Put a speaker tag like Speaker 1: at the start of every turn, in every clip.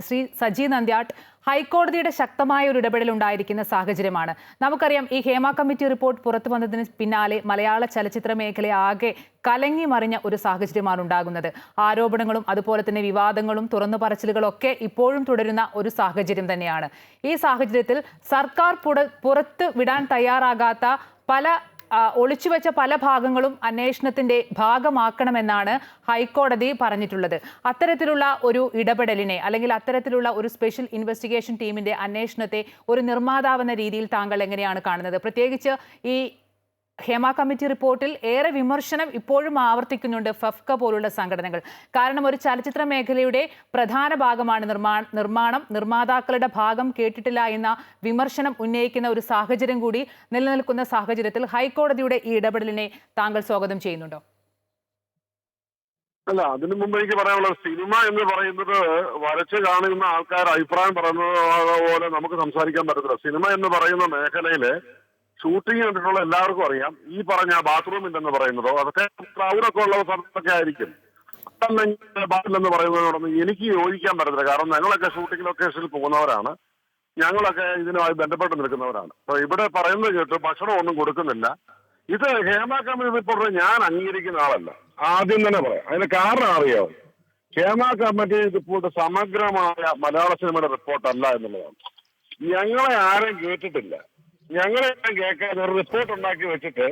Speaker 1: ശ്രീ സജി നന്ദ്യാട്ട് ഹൈക്കോടതിയുടെ ശക്തമായ ഒരു ഇടപെടൽ ഉണ്ടായിരിക്കുന്ന സാഹചര്യമാണ്. നമുക്കറിയാം ഈ ഹേമ കമ്മിറ്റി റിപ്പോർട്ട് പുറത്തു വന്നതിന് പിന്നാലെ മലയാള ചലച്ചിത്ര മേഖലയെ ആകെ കലങ്ങി മറിഞ്ഞ ഒരു സാഹചര്യമാണ് ഉണ്ടാകുന്നത്. ആരോപണങ്ങളും അതുപോലെ തന്നെ വിവാദങ്ങളും തുറന്നു പറച്ചിലുകളും ഒക്കെ ഇപ്പോഴും തുടരുന്ന ഒരു സാഹചര്യം തന്നെയാണ്. ഈ സാഹചര്യത്തിൽ സർക്കാർ പുറ- പുറത്ത് വിടാൻ തയ്യാറാകാത്ത പല ഒളിച്ചുവെച്ച പല ഭാഗങ്ങളും അന്വേഷണത്തിന്റെ ഭാഗമാക്കണമെന്നാണ് ഹൈക്കോടതി പറഞ്ഞിട്ടുള്ളത്. അത്തരത്തിലുള്ള ഒരു ഇടപെടലിനെ അല്ലെങ്കിൽ അത്തരത്തിലുള്ള ഒരു സ്പെഷ്യൽ ഇൻവെസ്റ്റിഗേഷൻ ടീമിന്റെ അന്വേഷണത്തെ ഒരു നിർമ്മാതാവെന്ന രീതിയിൽ താങ്കൾ എങ്ങനെയാണ് കാണുന്നത്? പ്രത്യേകിച്ച് ഈ ഹേമ കമ്മിറ്റി റിപ്പോർട്ടിൽ ഏറെ വിമർശനം ഇപ്പോഴും ആവർത്തിക്കുന്നുണ്ട് ഫഫ്ക പോലുള്ള സംഘടനകൾ. കാരണം ഒരു ചലച്ചിത്ര മേഖലയുടെ പ്രധാന ഭാഗമാണ് നിർമ്മാണ നിർമ്മാണം. നിർമ്മാതാക്കളുടെ ഭാഗം കേട്ടിട്ടില്ല എന്ന വിമർശനം ഉന്നയിക്കുന്ന ഒരു സാഹചര്യം കൂടി നിലനിൽക്കുന്ന സാഹചര്യത്തിൽ ഹൈക്കോടതിയുടെ ഈ ഇടപെടലിനെ താങ്കൾ സ്വാഗതം ചെയ്യുന്നുണ്ടോ?
Speaker 2: അല്ല അതിനു മുമ്പ് എനിക്ക് പറയാനുള്ളത് സിനിമ എന്ന് പറയുന്നത് വരച്ച് കാണുന്ന ആൾക്കാർ അഭിപ്രായം പറയുന്നത് പോലെ നമുക്ക് സംസാരിക്കാൻ പറ്റത്തില്ല. സിനിമ എന്ന് പറയുന്ന മേഖലയിൽ ഷൂട്ടിംഗ് കണ്ടിട്ടുള്ള എല്ലാവർക്കും അറിയാം. ഈ പറഞ്ഞ ബാത്റൂം ഇല്ലെന്ന് പറയുന്നതോ അതൊക്കെ ക്രൗഡൊക്കെ ഉള്ള സ്ഥലത്തൊക്കെ ആയിരിക്കും. ബാത്റൂമെന്ന് പറയുന്നതിനോടൊന്നും എനിക്ക് യോജിക്കാൻ പറ്റത്തില്ല. കാരണം ഞങ്ങളൊക്കെ ഷൂട്ടിംഗ് ലൊക്കേഷനിൽ പോകുന്നവരാണ്. ഞങ്ങളൊക്കെ ഇതിനുമായി ബന്ധപ്പെട്ട് നിൽക്കുന്നവരാണ്. അപ്പൊ ഇവിടെ പറയുന്നത് കേട്ട് ഭക്ഷണം ഒന്നും കൊടുക്കുന്നില്ല. ഇത് ഹേമ കമ്മിറ്റി റിപ്പോർട്ട് ഞാൻ അംഗീകരിക്കുന്ന ആളല്ല. ആദ്യം തന്നെ പറയാം. അതിന് കാരണം അറിയോ ഹേമ കമ്മിറ്റി റിപ്പോർട്ട് സമഗ്രമായ മലയാള സിനിമയുടെ റിപ്പോർട്ടല്ല എന്നുള്ളതാണ്. ഞങ്ങളെ ആരും കേട്ടിട്ടില്ല. ഞങ്ങളെ എല്ലാം കേൾക്കാതെ ഒരു റിപ്പോർട്ട് ഉണ്ടാക്കി വെച്ചിട്ട്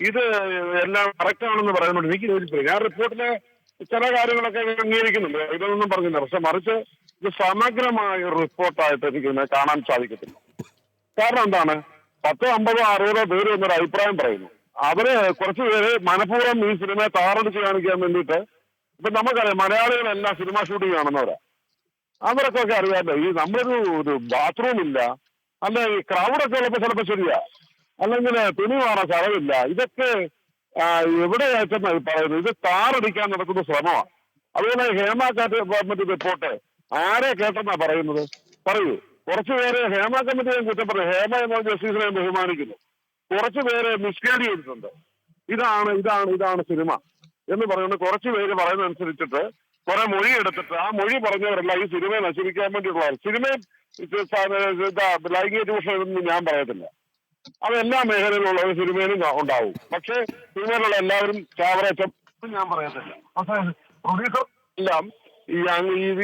Speaker 2: ഇത് എല്ലാം കറക്റ്റ് ആണെന്ന് പറയുന്നുണ്ട്. എനിക്ക് യോജിപ്പില്ല ഞാൻ റിപ്പോർട്ടിലെ ചില കാര്യങ്ങളൊക്കെ അംഗീകരിക്കുന്നുണ്ട്. ഇതൊന്നും പറഞ്ഞില്ല. പക്ഷെ മറിച്ച് ഇത് സമഗ്രമായ ഒരു റിപ്പോർട്ടായിട്ട് എനിക്ക് കാണാൻ സാധിക്കത്തില്ല. കാരണം എന്താണ്? പത്തോ അമ്പതോ അറുപതോ പേര് എന്നൊരു അഭിപ്രായം പറയുന്നു. അവർ കുറച്ച് പേര് മനഃപൂർവം ഈ സിനിമയെ താറടിച്ച് കാണിക്കാൻ വേണ്ടിയിട്ട് ഇപ്പൊ നമുക്കറിയാം മലയാളികളെല്ലാം സിനിമ ഷൂട്ടിംഗ് കാണുന്നവരാ അവർക്കൊക്കെ അറിയാമല്ലോ. ഈ നമ്മളൊരു ഒരു ബാത്റൂം ഇല്ല. അല്ല ഈ ക്രൗഡൊക്കെ ഉള്ളപ്പോ ചിലപ്പോ ശരിയാ. അല്ലെങ്കിൽ തുണി മാറാൻ സ്ഥലമില്ല. ഇതൊക്കെ ആ, എവിടെയായിട്ടെന്നാ ഈ പറയുന്നത്? ഇത് താറടിക്കാൻ നടക്കുന്ന ശ്രമമാണ് അതുപോലെ ഹേമ കമ്മിറ്റി റിപ്പോർട്ട് ആരെ കേട്ടെന്നാ പറയുന്നത്? പറയൂ. കുറച്ചു പേര് ഹേമ കമ്മിറ്റിയെ കുറ്റം പറയും ഹേമ എന്ന ജസ്റ്റിസിനെ ബഹുമാനിക്കുന്നു. കുറച്ചു പേര് മിസ്ഗൈഡ് ചെയ്തിട്ടുണ്ട്. ഇതാണ് ഇതാണ് ഇതാണ് സിനിമ എന്ന് പറയുന്നത്. കുറച്ചു പേര് പറയുന്നതനുസരിച്ചിട്ട് കുറെ മൊഴി എടുത്തിട്ട് ആ മൊഴി പറഞ്ഞവരല്ല ഈ സിനിമയെ നശിപ്പിക്കാൻ വേണ്ടിയുള്ള സിനിമയെ ലൈംഗിക ചൂഷണം ഇതൊന്നും ഞാൻ പറയത്തില്ല. അത് എല്ലാ ഒരു സിനിമയിലും ഉണ്ടാവും. പക്ഷേ സിനിമയിലുള്ള എല്ലാവരും ചാവറേറ്റം ഞാൻ പറയത്തില്ല. പക്ഷേ പ്രൊഡ്യൂസർ എല്ലാം ഈ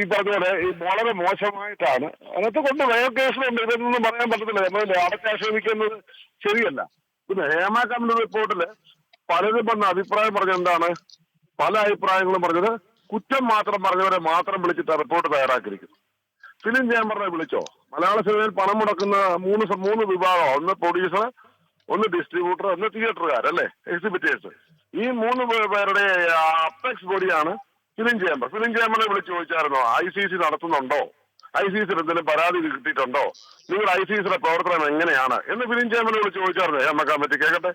Speaker 2: ഈ പറഞ്ഞ ഈ വളരെ മോശമായിട്ടാണ് അതിനകത്ത് കൊണ്ട് വേറെ കേസിലുണ്ട് ഇതൊന്നും പറയാൻ പറ്റത്തില്ല. നമ്മൾ അടച്ചാക്ഷേപിക്കുന്നത് ശരിയല്ല. പിന്നെ ഹേമ കമ്മിറ്റി റിപ്പോർട്ടിൽ പലരും വന്ന അഭിപ്രായം പറഞ്ഞത് എന്താണ്? പല അഭിപ്രായങ്ങളും പറഞ്ഞത് കുറ്റം മാത്രം പറഞ്ഞവരെ മാത്രം വിളിച്ചിട്ട് റിപ്പോർട്ട് തയ്യാറാക്കിയിരിക്കുന്നു ഫിലിം ചേംബറിനെ വിളിച്ചോ? മലയാള സിനിമയിൽ പണം മുടക്കുന്ന മൂന്ന് മൂന്ന് വിഭാഗം. ഒന്ന് പ്രൊഡ്യൂസർ ഒന്ന് ഡിസ്ട്രിബ്യൂട്ടർ ഒന്ന് തിയേറ്ററുകാർ അല്ലേ? എക്സിബിറ്റേഴ്സ് ഈ മൂന്ന് പേരുടെ അപ്പെക്സ് ബോഡിയാണ് ഫിലിം ചേംബർ ഫിലിം ചേംബറിനെ വിളിച്ച് ചോദിച്ചായിരുന്നോ ഐ സി സി നടത്തുന്നുണ്ടോ? ഐ സി സിയിൽ എന്തെങ്കിലും പരാതി കിട്ടിയിട്ടുണ്ടോ? നിങ്ങൾ ഐ സി സിയുടെ പ്രവർത്തനം എങ്ങനെയാണ്? എന്ന് ഫിലിം ചേംബറിനെ വിളിച്ച് ചോദിച്ചായിരുന്നോ. മക്കാൻ പറ്റി കേൾക്കട്ടെ